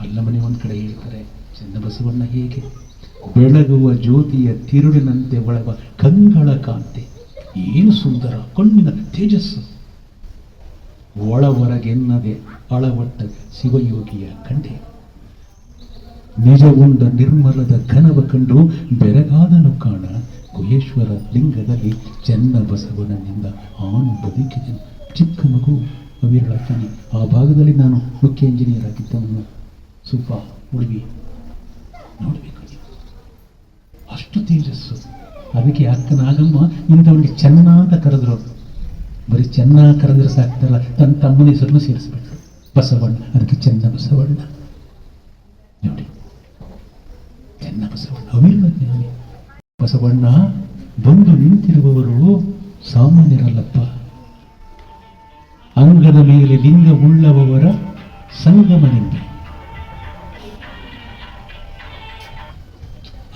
ಅಲ್ಲಮನೆ ಒಂದು ಕಡೆ ಹೇಳ್ತಾರೆ, ಚನ್ನಬಸವಣ್ಣ ಹೇಗೆ? ಬೆಳಗುವ ಜ್ಯೋತಿಯ ತಿರುಳಿನಂತೆ ಒಳಗ ಕಂಗಳ ಕಾಂತಿ. ಏನು ಸುಂದರ, ಕಣ್ಣಿನ ತೇಜಸ್ಸು. ಒಳವರಗೆನ್ನದೆ ಅಳವಟ್ಟ ಶಿವಯೋಗಿಯ ಕಂಡೆ. ನಿಜವುಂಡ ನಿರ್ಮಲದ ಘನವ ಕಂಡು ಬೆರಗಾದನು ಕಾಣ, ಗುಹೇಶ್ವರ ಲಿಂಗದಲ್ಲಿ ಚೆನ್ನ ಬಸವನನಿಂದ ಆನು ಬದುಕಿದನು ಚಿಕ್ಕ ಮಗು. ಕಣಿ ಆ ಭಾಗದಲ್ಲಿ ನಾನು ಮುಖ್ಯ ಇಂಜಿನಿಯರ್ ಆಗಿದ್ದವನು ಸ್ವಲ್ಪ ಹುಡುಗಿ ನೋಡಬೇಕು ಅಷ್ಟು ತೇಜಸ್ಸು. ಅದಕ್ಕೆ ಅಕ್ಕನ ಆಗಮ್ಮ ಚೆನ್ನ ಅಂತ ಕರೆದ್ರು. ಬರೀ ಚೆನ್ನ ಕರೆದ್ರೆ ಸಾಕ್ತಲ್ಲ, ತನ್ನ ತಮ್ಮನ ಹೆಸರನ್ನು ಸೇರಿಸ್ಬೇಕು ಬಸವಣ್ಣ, ಅದಕ್ಕೆ ಚೆನ್ನ ಬಸವಣ್ಣ. ನೋಡಿ. ಚೆನ್ನ ಬಸವಣ್ಣ. ಅವಿರ್ವ ಜ್ಞಾನಿ. ಬಸವಣ್ಣ, ಬಂದು ನಿಂತಿರುವವರು ಸಾಮಾನ್ಯರಲ್ಲಪ್ಪ. ಅಂಗದ ಮೇಲೆ ಲಿಂಗ ಉಳ್ಳವರ ಸಂಗಮನಿಂದ.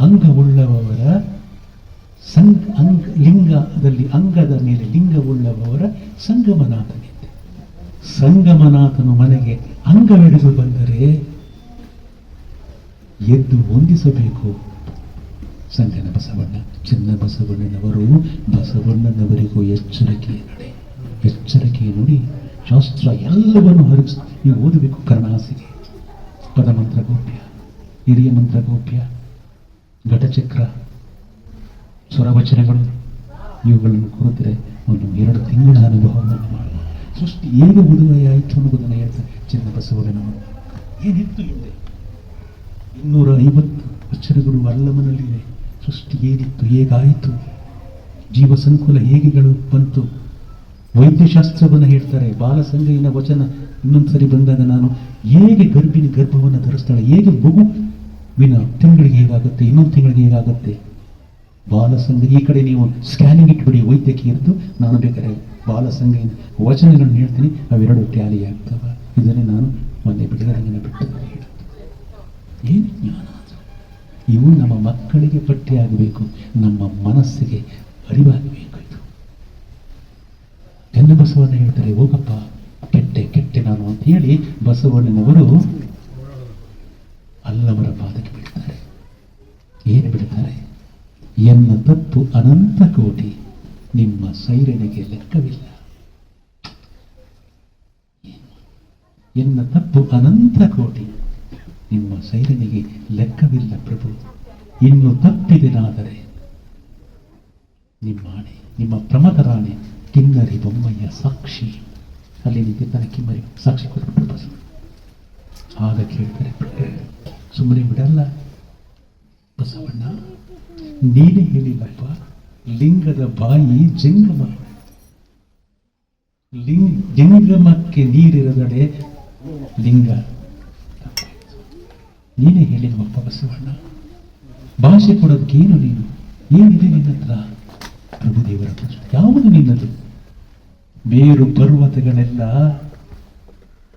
ಅಂಗವುಳ್ಳವರ ಸಂಗ, ಅಂಗ, ಲಿಂಗದಲ್ಲಿ ಅಂಗದ ಮೇಲೆ ಲಿಂಗವುಳ್ಳವರ ಸಂಗಮನಾಥನಿಂದ. ಸಂಗಮನಾಥನು ಮನೆಗೆ ಅಂಗವೆಡೆದು ಬಂದರೆ ಎದ್ದು ಹೊಂದಿಸಬೇಕು. ಸಂಗನ ಬಸವಣ್ಣ, ಚಿನ್ನ ಬಸವಣ್ಣನವರು ಬಸವಣ್ಣನವರಿಗೂ ಎಚ್ಚರಿಕೆಯ ನಡೆ. ಎಚ್ಚರಿಕೆಯ ನೋಡಿ, ಶಾಸ್ತ್ರ ಎಲ್ಲವನ್ನು ಹರಿಸ್ ನೀವು ಓದಬೇಕು ಕರ್ಣಾಸಿಗೆ ಪದಮಂತ್ರ ಗೋಪ್ಯ ಹಿರಿಯ ಮಂತ್ರ ಗೋಪ್ಯ ಘಟಚಕ್ರ, ಸ್ವರವಚನಗಳು. ಇವುಗಳನ್ನು ಕುರಿತರೆ ಒಂದು ಎರಡು ತಿಂಗಳ ಅನುಭವವನ್ನು ಮಾಡುವ ಸೃಷ್ಟಿ ಹೇಗೆ ಉದುವೆಯಾಯಿತು ಅನ್ನೋದನ್ನು ಹೇಳ್ತಾರೆ ಚಿನ್ನ ಬಸವಣ್ಣನವರು ಏನಿತ್ತು ಹಿಂದೆ ಇನ್ನೂರ ಐವತ್ತು ಅಕ್ಷರಗಳು ಅಲ್ಲಮನಲ್ಲಿದೆ ಸೃಷ್ಟಿ ಏನಿತ್ತು, ಹೇಗಾಯಿತು? ಜೀವ ಸಂಕುಲ ಹೇಗೆಗಳು ಬಂತು? ವೈದ್ಯಶಾಸ್ತ್ರವನ್ನು ಹೇಳ್ತಾರೆ. ಬಾಲಸಂಗೈನ ವಚನ ಇನ್ನೊಂದು ಸರಿ ಬಂದಾಗ ನಾನು ಹೇಗೆ ಗರ್ಭಿಣಿ ಗರ್ಭವನ್ನು ಧರಿಸ್ತಾಳೆ, ಹೇಗೆ ಮಗುವಿನ ತಿಂಗಳಿಗೆ ಹೇಗಾಗುತ್ತೆ ಇನ್ನೊಂದು ತಿಂಗಳಿಗೆ ಹೇಗಾಗುತ್ತೆ ಬಾಲಸಂಗ ಈ ಕಡೆ ನೀವು ಸ್ಕ್ಯಾನಿಂಗ್ ಇಟ್ಬಿಡಿ ವೈದ್ಯಕೀಯದ್ದು ನಾನು ಬೇಕಾದ್ರೆ ಬಾಲಸಂಗೈನ ವಚನಗಳನ್ನು ಹೇಳ್ತೀನಿ, ಅವೆರಡು ಟ್ಯಾಲಿ ಆಗ್ತವ. ಇದನ್ನೇ ನಾನು ಮೊನ್ನೆ ಬಿಡುಗಡೆಯನ್ನು ಬಿಟ್ಟು ಏನು ಜ್ಞಾನ? ಇವು ನಮ್ಮ ಮಕ್ಕಳಿಗೆ ಪಟ್ಟಿಯಾಗಬೇಕು ನಮ್ಮ ಮನಸ್ಸಿಗೆ ಅರಿವಾಗಬೇಕು. ಚೆನ್ನ ಬಸವಣ್ಣ ಹೇಳ್ತಾರೆ, ಹೋಗಪ್ಪ, ಕೆಟ್ಟೆ ಕೆಟ್ಟೆ ನಾನು ಅಂತ ಹೇಳಿ ಬಸವಣ್ಣನವರು ಅಲ್ಲವರ ಪಾದಕ್ಕೆ ಬಿಡ್ತಾರೆ ಏನು ಬಿಡ್ತಾರೆ? ಎನ್ನ ತಪ್ಪು ಅನಂತ ಕೋಟಿ ನಿಮ್ಮ ಸೈರಣೆಗೆ ಲೆಕ್ಕವಿಲ್ಲ. ಎನ್ನ ತಪ್ಪು ಅನಂತ ಕೋಟಿ ನಿಮ್ಮ ಸೈರನಿಗೆ ಲೆಕ್ಕವಿಲ್ಲ ಪ್ರಭು. ಇನ್ನು ತಪ್ಪಿದೆನಾದರೆ ನಿಮ್ಮ ಆಣೆ, ನಿಮ್ಮ ಪ್ರಮದರಾಣೆ ಕಿನ್ನರಿ ಬೊಮ್ಮಯ್ಯ ಸಾಕ್ಷಿ. ಅಲ್ಲಿ ನಿಂತಿದ್ದಾನೆ ಕಿಮ್ಮರಿ ಸಾಕ್ಷಿ ಕೊಟ್ಟು ಆಗ ಕೇಳ್ತಾರೆ, ಸುಮ್ಮನೆ ಬಿಡಲ್ಲ. ಬಸವಣ್ಣ, ನೀನೇ ಹೇಳಿಲ್ಲಪ್ಪ, ಲಿಂಗದ ಬಾಯಿ ಜಂಗಮ. ಲಿಂಗ, ಜಂಗಮಕ್ಕೆ ನೀರಿರದಡೆ ಲಿಂಗ. ನೀನೇ ಹೇಳಿಲ್ವಪ್ಪ ಬಸವಣ್ಣ. ಭಾಷೆ ಕೊಡೋದಕ್ಕೇನು ನೀನು? ಏನಿದೆ ನಿನ್ನ ಹತ್ರ ಪ್ರಭುದೇವರ ಯಾವುದು ನಿನ್ನದು? ಬೇರು ಪರ್ವತಗಳೆಲ್ಲ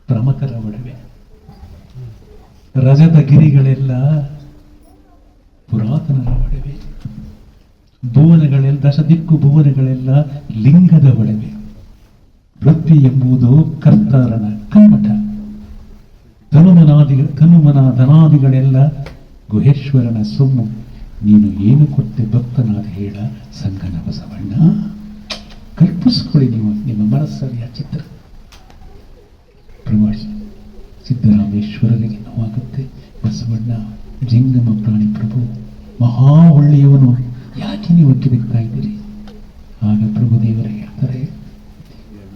ಪ್ರಮಕರ ಒಡವೆ ರಜತ ಗಿರಿಗಳೆಲ್ಲ ಪುರಾತನರ ಒಡವೆ ಭುವನಗಳೆಲ್ಲ ದಶದಿಕ್ಕು ಭುವನಗಳೆಲ್ಲ ಲಿಂಗದ ಒಡವೆ ವೃತ್ತಿ ಎಂಬುದು ಕರ್ತಾರನ ಕಮ್ಮಟ ತನುಮನಾದಿ ತನುಮನ ಧನಾದಿಗಳೆಲ್ಲ ಗುಹೇಶ್ವರನ ಸೊಮ್ಮು. ನೀನು ಏನು ಕೊಟ್ಟೆ ಭಕ್ತನಾದ ಹೇಳ ಸಂಗನ ಬಸವಣ್ಣ ಕಲ್ಪಿಸ್ಕೊಳ್ಳಿ ನೀವು ನಿಮ್ಮ ಮನಸ್ಸಲ್ಲಿ ಆ ಚಿತ್ರ. ಪ್ರವಾಸ, ಸಿದ್ದರಾಮೇಶ್ವರನಿಗೆ ನೋವಾಗುತ್ತೆ. ಬಸವಣ್ಣ, ಜಂಗಮ ಪ್ರಾಣಿ ಪ್ರಭು ಮಹಾ ಒಳ್ಳೆಯವನು ಯಾಕೆ ನೀವು ಕಿರಿಕ್ತಾ ಇದ್ದೀರಿ? ಆಗ ಪ್ರಭುದೇವರು ಹೇಳ್ತಾರೆ,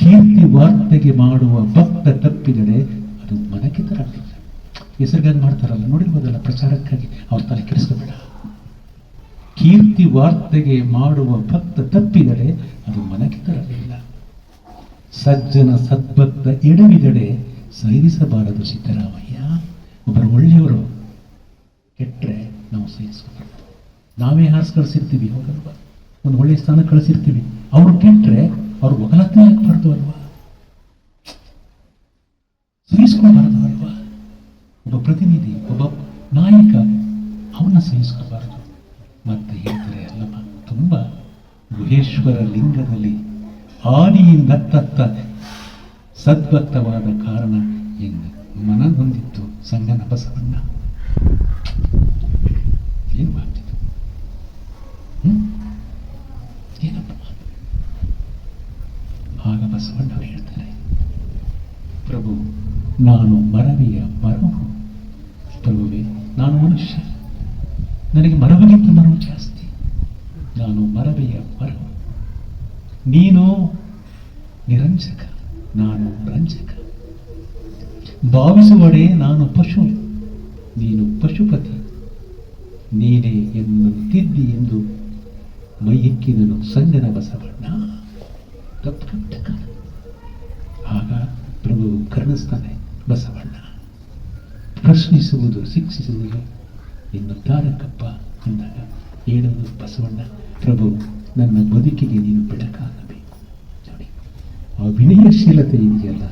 ಕೀರ್ತಿ ವಾರ್ತೆಗೆ ಮಾಡುವ ಭಕ್ತ ತಪ್ಪಿದರೆ ಅದು ಮನಕ್ಕೆ ತರಲಿಲ್ಲ ಹೆಸರಿಗಾಗಿ ಮಾಡ್ತಾರಲ್ಲ, ನೋಡಿರ್ಬೋದಲ್ಲ ಪ್ರಚಾರಕ್ಕಾಗಿ. ಅವ್ರ ತಲೆ ಕೆಡಿಸ್ಕೋಬೇಡ. ಕೀರ್ತಿ ವಾರ್ತೆಗೆ ಮಾಡುವ ಭಕ್ತ ತಪ್ಪಿದರೆ ಅದು ಮನಕ್ಕೆ ತರಲಿಲ್ಲ. ಸಜ್ಜನ ಸದ್ಭಕ್ತ ಎಡವಿದಡೆ ಸಹಿಸಬಾರದು ಸಿದ್ದರಾಮಯ್ಯ. ಒಬ್ಬರು ಒಳ್ಳೆಯವರು. ಕೆಟ್ಟರೆ ನಾವು ಸಹಿಸ್ಕೋಬಾರ್ದು. ನಾವೇ ಹಾಸ್ ಕಳಿಸಿರ್ತೀವಿ, ಹೋಗಲ್ವಾ? ಒಂದು ಒಳ್ಳೆಯ ಸ್ಥಾನ ಕಳಿಸಿರ್ತೀವಿ. ಅವ್ರು ಕೆಟ್ಟರೆ ಅವ್ರು ಒಗಲತ್ತೆ ಹಾಕ್ಬಾರ್ದು ಅಲ್ವಾ? ಸಹಿಸ್ಕೋಬಾರ್ದು ಅಲ್ವಾ? ಒಬ್ಬ ಪ್ರತಿನಿಧಿ, ಒಬ್ಬ ನಾಯಕ ಅವನ್ನ ಸಹಿಸ್ಕೋಬಾರ್ದು. ಮತ್ತೆ ಹೇಳ್ತಾರೆ ಎಲ್ಲ ತುಂಬ ಗುಹೇಶ್ವರ ಲಿಂಗದಲ್ಲಿ ಆದಿಯಿಂದ ತತ್ತ ಸದ್ಭಕ್ತವಾದ ಕಾರಣ ಎಂದು ಮನನೊಂದಿತ್ತು ಸಂಗನ ಬಸವಣ್ಣ ಏನು ಮಾಡ್ತಿತ್ತು? ಏನಪ್ಪ? ಆಗ ಬಸವಣ್ಣ ಹೇಳ್ತಾರೆ, ಪ್ರಭು, ನಾನು ಮರವಿಯ ಮರವು ಪ್ರಭುವೆ, ನಾನು ಮನುಷ್ಯ ನನಗೆ ಮರವಿಗಿಂತ ಮರವು ಜಾಸ್ತಿ. ನಾನು ಮರವೆಯ ಮರವು ನೀನು ನಿರಂಜಕ, ನಾನು ರಂಜಕ. ಭಾವಿಸುವಡೆ ನಾನು ಪಶು, ನೀನು ಪಶುಪತಿ. ನೀನೇ ಎಂದು ತಿದ್ದಿ ಎಂದು ಮೈಯಕ್ಕಿದನು ಸಂಗನ ಬಸವಣ್ಣ. ಕಾಲ. ಆಗ ಪ್ರಭು ಕರ್ಣಿಸ್ತಾನೆ ಬಸವಣ್ಣ. ಪ್ರಶ್ನಿಸುವುದು, ಶಿಕ್ಷಿಸುವುದು ಇನ್ನು ವಿನಯಶೀಲತೆ ಇದೆಯಲ್ಲ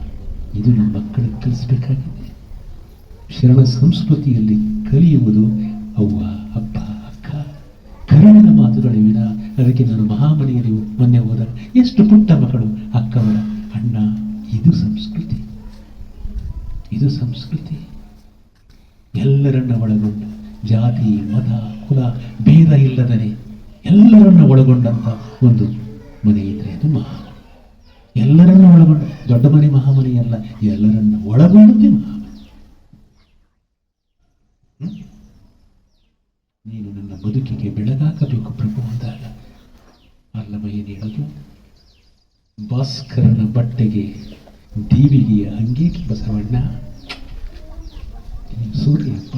ಇದು ನಮ್ಮ ಮಕ್ಕಳಿಗೆ ಕಲಿಸಬೇಕಾಗಿದೆ. ಶರಣ ಸಂಸ್ಕೃತಿಯಲ್ಲಿ ಕಲಿಯುವುದು ಅವ್ವ, ಅಪ್ಪ, ಅಕ್ಕ ಕರುಣಿನ ಮಾತುಗಳು ವಿನ ಅದಕ್ಕೆ ನಾನು ಮಹಾಮಣಿಯಲ್ಲಿ ಮೊನ್ನೆ ಹೋದ ಎಷ್ಟು ಪುಟ್ಟ ಮಕ್ಕಳು ಅಕ್ಕವರ ಅಣ್ಣ, ಇದು ಸಂಸ್ಕೃತಿ. ಇದು ಸಂಸ್ಕೃತಿ. ಎಲ್ಲರನ್ನ ಒಳಗೊಂಡ ಜಾತಿ, ಮತ, ಕುಲ, ಭೇದ ಇಲ್ಲದನೆ ಎಲ್ಲರನ್ನ ಒಳಗೊಂಡಂತ ಒಂದು ಮನೆ ಇದ್ರೆ ಅದು ಮಹಾಮನೆ ಎಲ್ಲರನ್ನ ಒಳಗೊಂಡ, ದೊಡ್ಡ ಮನೆ ಮಹಾಮನಿ ಅಲ್ಲ, ಎಲ್ಲರನ್ನ ಒಳಗೊಂಡಂತೆ ಮಹಾಮನಿ. ನೀನು ನನ್ನ ಬದುಕಿಗೆ ಬೆಳಗಾಕಬೇಕು ಪ್ರಭು ಅಂದಾಗ ಅಲ್ಲಮಯ್ಯ ನೀಡೋದು ಭಾಸ್ಕರನ ಬಟ್ಟೆಗೆ ದೀವಿಗೆಯ ಅಂಗೇಕೆ ಬಸವಣ್ಣ. ಸೂರ್ಯಪ್ಪ.